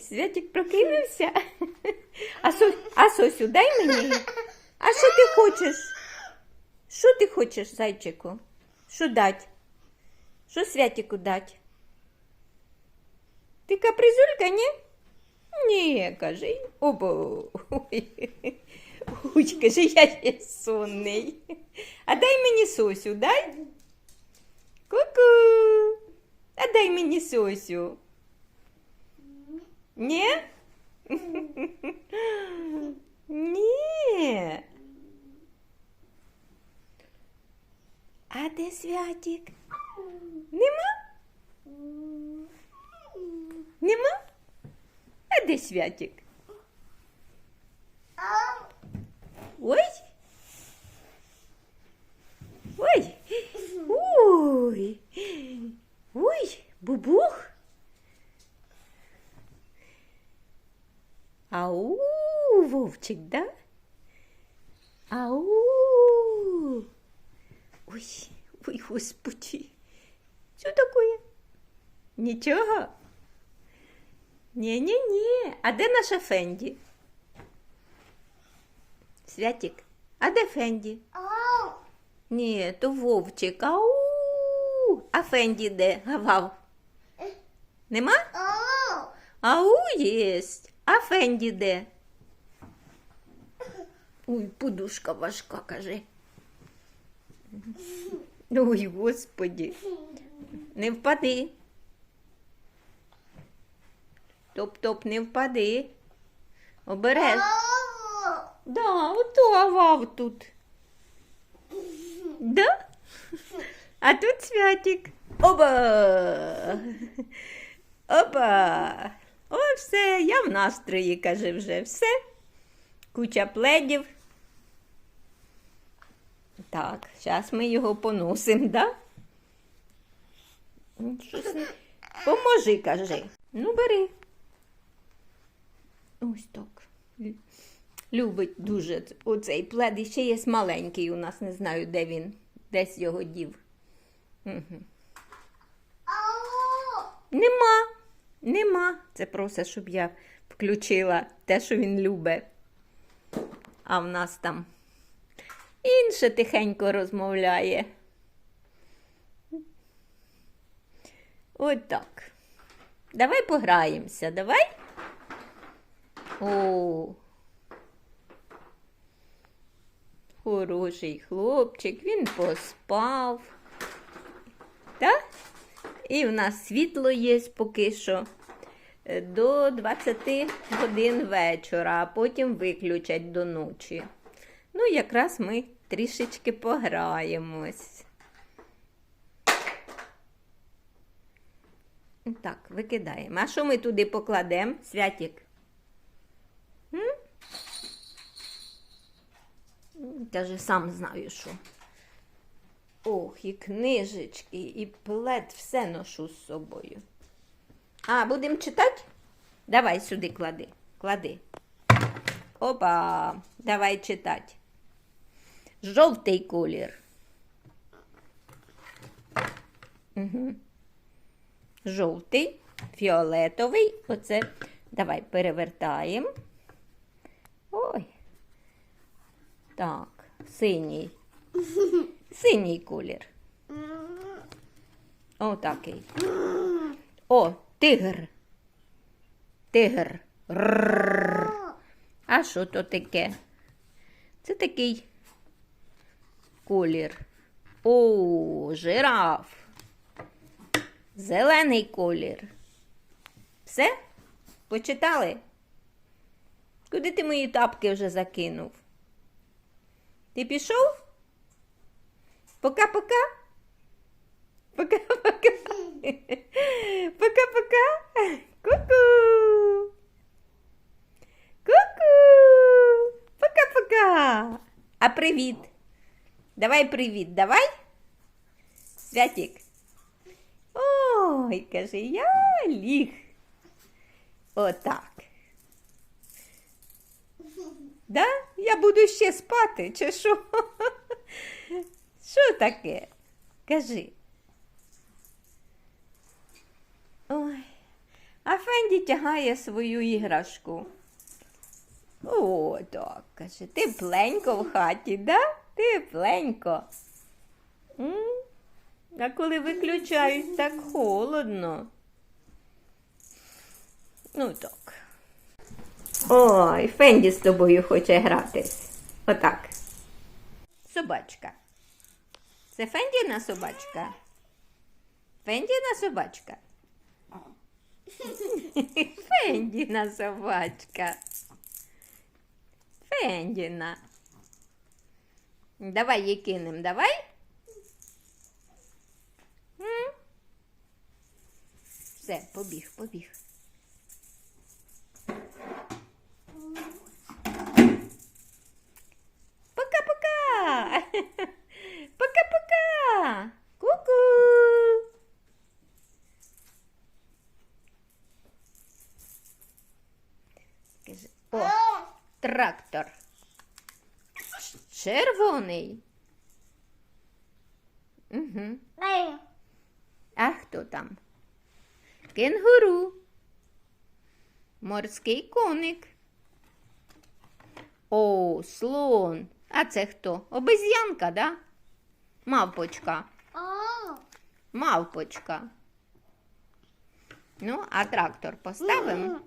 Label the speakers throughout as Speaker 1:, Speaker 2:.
Speaker 1: Святик прокинувся. А, Со... а Сосю, дай мені. А що ти хочеш? Що ти хочеш, зайчику? Що дать? Що Святику дать? Ти капризулька, ні? Ні, кажи. Обо. Ой, Ой, кажи, я є сонний. А дай мені Сосю, дай. Ку-ку. А дай мені Сосю. Ні? Ні. А де святик? Нема? Нема? А де святик? Ой. Ой. Ой. Ой, бубух. Ау, Вовчик, да? Ау. Ой, ой, господи. Що таке? Нічого? Ні-ні-ні. А де наша Фенді? Святик, а де Фенді? Ні, то Вовчик. Ау. А Фенді де? Гавав. Нема? Ау єсть. А Фенді де? Ой, подушка важка, каже. Ой, господі. Не впади. Топ-топ, не впади. Обереш. Да, ото авав тут. Да? А тут святик. Оба. Опа. Все, я в настрої, каже вже все. Куча пледів. Так, зараз ми його поносимо, да? Щось. Поможи, кажи. Ну, бери. Ось так. Любить дуже оцей плед. І ще є маленький у нас, не знаю, де він. Десь його дів. Угу. Нема. Нема. Це просто, щоб я включила те, що він любить. А в нас там інше тихенько розмовляє. Отак. Давай пограємося, давай. О. Хороший хлопчик, він поспав. Так? І в нас світло є поки що е, до 20 годин вечора, а потім виключать до ночі. Ну, якраз ми трішечки пограємось. Так, викидаємо. А що ми туди покладемо, Святік? М, Каже, сам знаю, що. Ох, і книжечки, і плед, все ношу з собою. А, будемо читати? Давай сюди клади. Клади. Опа, давай читати. Жовтий колір. Угу. Жовтий, фіолетовий. Оце. Давай перевертаємо. Ой. Так, синій. Синій колір. Отакий. О, тигр. Тигр. Рррр. А що то таке? Це такий колір. О, жираф. Зелений колір. Все? Почитали? Куди ти мої тапки вже закинув? Ти пішов? Пока-пока. Пока-пока. Пока-пока. Ку-ку. Ку-ку. Пока-пока. А привіт. Давай привіт, давай. Святик. Ой, каже, я ліг. Отак. Да? Я буду ще спати, чи що? Що таке? Кажи. Ой. А Фенді тягає свою іграшку. О, так, каже, тепленько в хаті, да? Тепленько. А коли виключають, так холодно. Ну так. Ой, Фенді з тобою хоче гратись. Отак. Собачка. Це Фендіна собачка? Фендіна собачка? Фендіна собачка. Фендіна. Давай її кинем, давай. Все, побіг, побіг. Трактор. Червоний. Угу. А хто там? Кенгуру. Морський коник. О, слон. А це хто? Обезьянка, да? Мавпочка. Мавпочка. Ну, а трактор поставимо.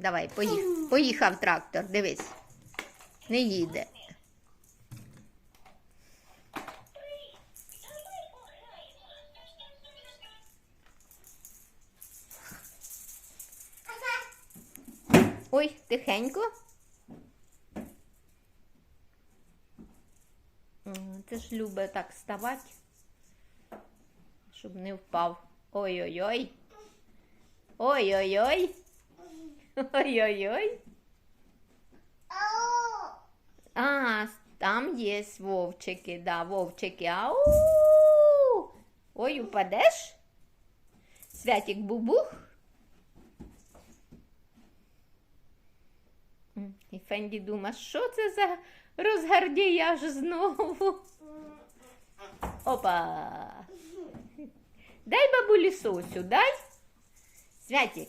Speaker 1: Давай, поїхав. Поїхав трактор, дивись. Не їде. Ой, тихенько. Це ж любить так ставати, щоб не впав. Ой-ой-ой. Ой-ой-ой. Ой-ой-ой. А, там є вовчики, да, вовчики. Ау! Ой, упадеш? Святик бубух. І Фенді думає, що це за розгардіяж знову? Опа. Дай бабулі сосю, дай. Святик.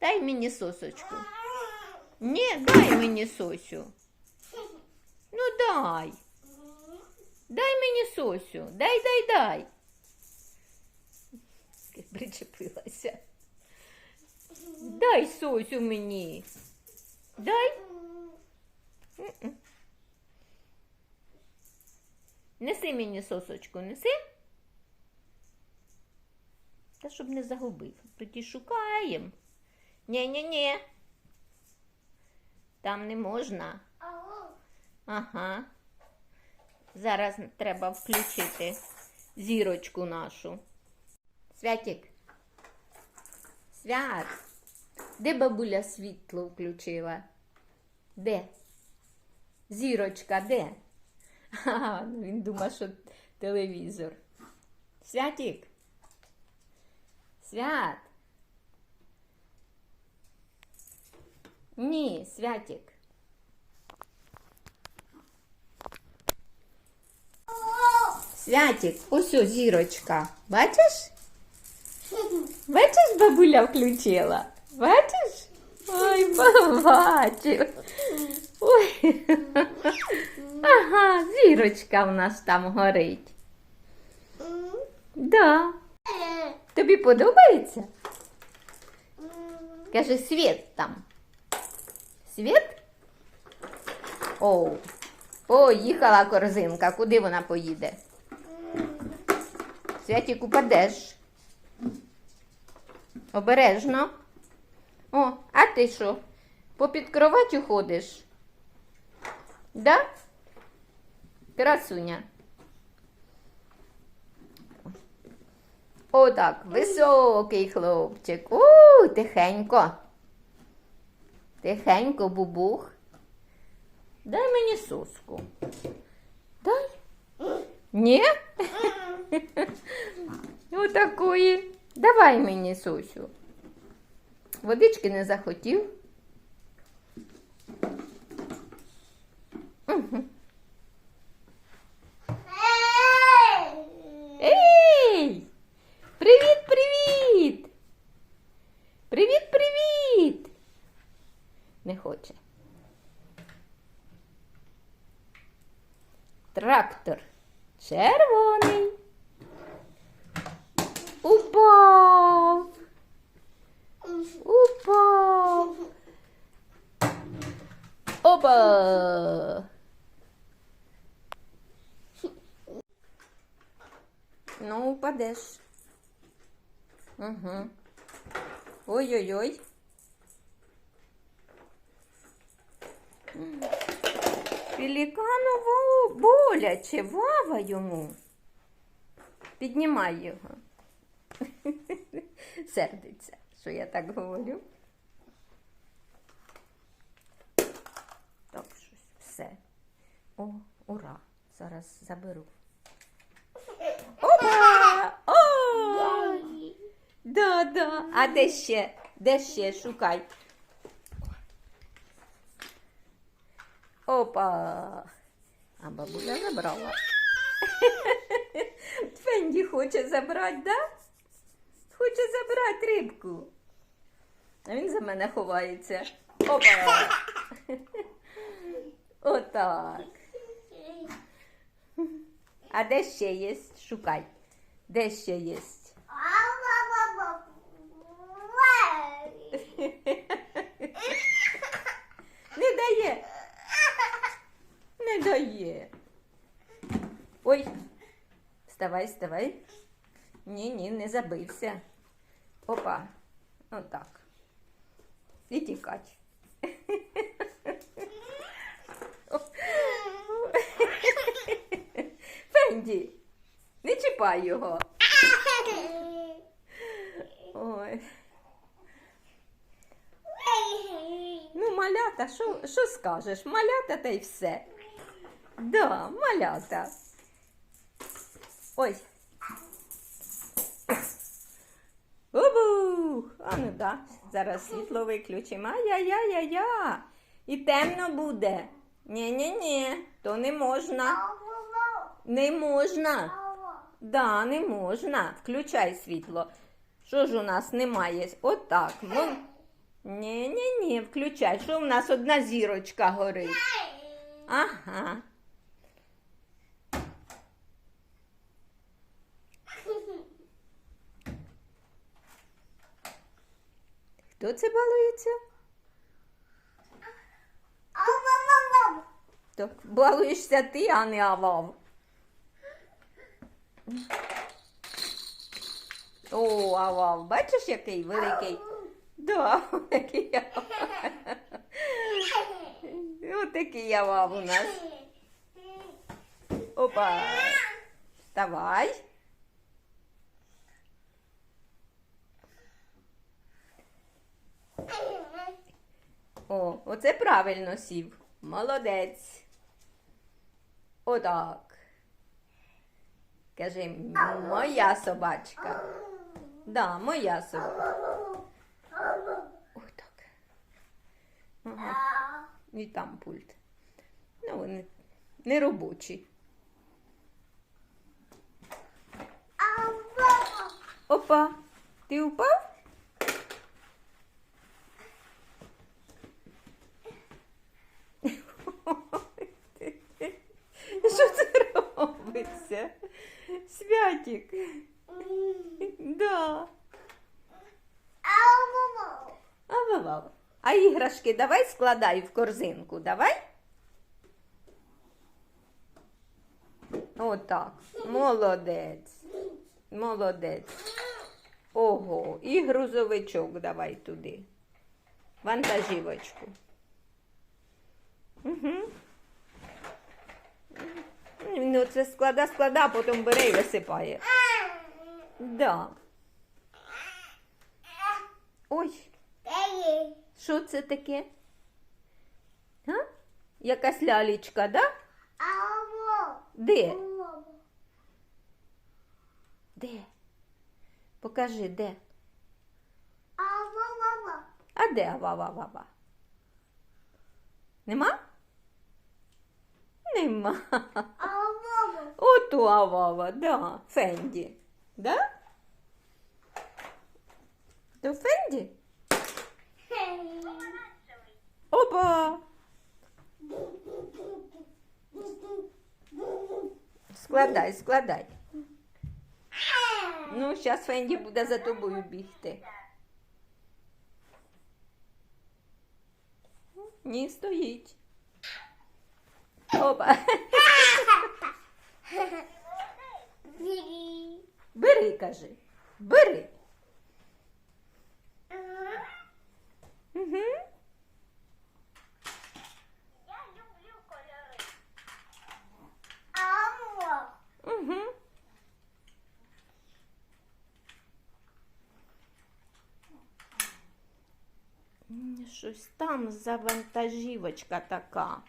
Speaker 1: Дай мені сосочку. Ні, дай мені сосю. Ну дай. Дай мені сосю. Дай, дай, дай. Причепилася. Дай сосю мені. Дай. Неси мені сосочку, неси. Та щоб не загубив. Тоді шукаємо. Ні-ні-ні. Там не можна. Ага. Зараз треба включити зірочку нашу. Святик. Свят. Де бабуля світло включила? Де? Зірочка, де? А, ну він думає, що телевізор. Святик. Свят. Ні, Святик. Святик, ось о, зірочка. Бачиш? Бачиш, бабуля включила? Бачиш? Ой, побачив. Ой. Ага, зірочка в нас там горить. Да. Тобі подобається? Каже, світ там. Світ? Оу. Поїхала корзинка. Куди вона поїде? Святік упадеш. Обережно. О, а ти що? Попід кроватю ходиш? Да? Красуня. Отак, високий хлопчик. У, тихенько. Тихенько, бубух. Дай мені соску. Дай. Ні? Отакої. Давай мені сосю. Водички не захотів. Угу. Ей, Привіт, привіт! Привіт, привіт! Не хоче. Трактор червоний. Упав. Упав. Опа. Ну, упадеш. Угу. Ой-ой-ой. Пелікану боляче, вава йому. Піднімай його. Сердиться, що я так говорю. Так, щось, все. О, ура! Зараз заберу. Опа! О! Да. А де ще? Де ще? Шукай. Опа. А бабуля забрала. Фенді хоче забрати, да? Хоче забрати рибку. А він за мене ховається. Опа. Отак. А де ще є? Шукай. Де ще є? Не дає. Не дає. Ой. Вставай, вставай. Ні, ні, не забився. Опа. Отак. І тікать. Фенді, не чіпай його. Ой. Ну, малята, що, що скажеш? Малята та й все. Да, малята. Ой. Убу! А ну да, зараз світло виключимо. Ай-яй-яй-яй-я. І темно буде. Ні-ні-ні, то не можна. Не можна. Да, не можна. Включай світло. Що ж у нас немає? Отак. Ми... Ні, ні, ні, включай. Що у нас одна зірочка горить? Ага. Хто це балується? То балуєшся ти, а не авав. О, авав, бачиш, який великий? Да, який авав. Ось такий авав у нас. Опа. Вставай. О, оце правильно сів. Молодець. Отак. Кажи, моя собачка. Да, моя собачка. Ой, так. Ага. І там пульт. Ну, вони не робочі. Опа, ти упав? Що це робиться? Святик. Да. А вивав. А іграшки давай складай в корзинку, давай. Отак. Молодець. Молодець. Ого, і грузовичок давай туди. Вантажівочку. Угу. Ну, це склада, склада, а потім бере і висипає. Да. Ой, що це таке? А? Якась лялечка, да? Де? Де? Покажи, де? А де ава-ва-ва-ва? Нема? Нема. Ото авава, да, Фенді. Да? То Фенді? Опа! Складай, складай. Ну, зараз Фенді буде за тобою бігти. Ні, стоїть. Опа. Бери, кажи. Бери. Угу.
Speaker 2: Я люблю кольори.
Speaker 1: Угу. Щось там за вантажівочка така.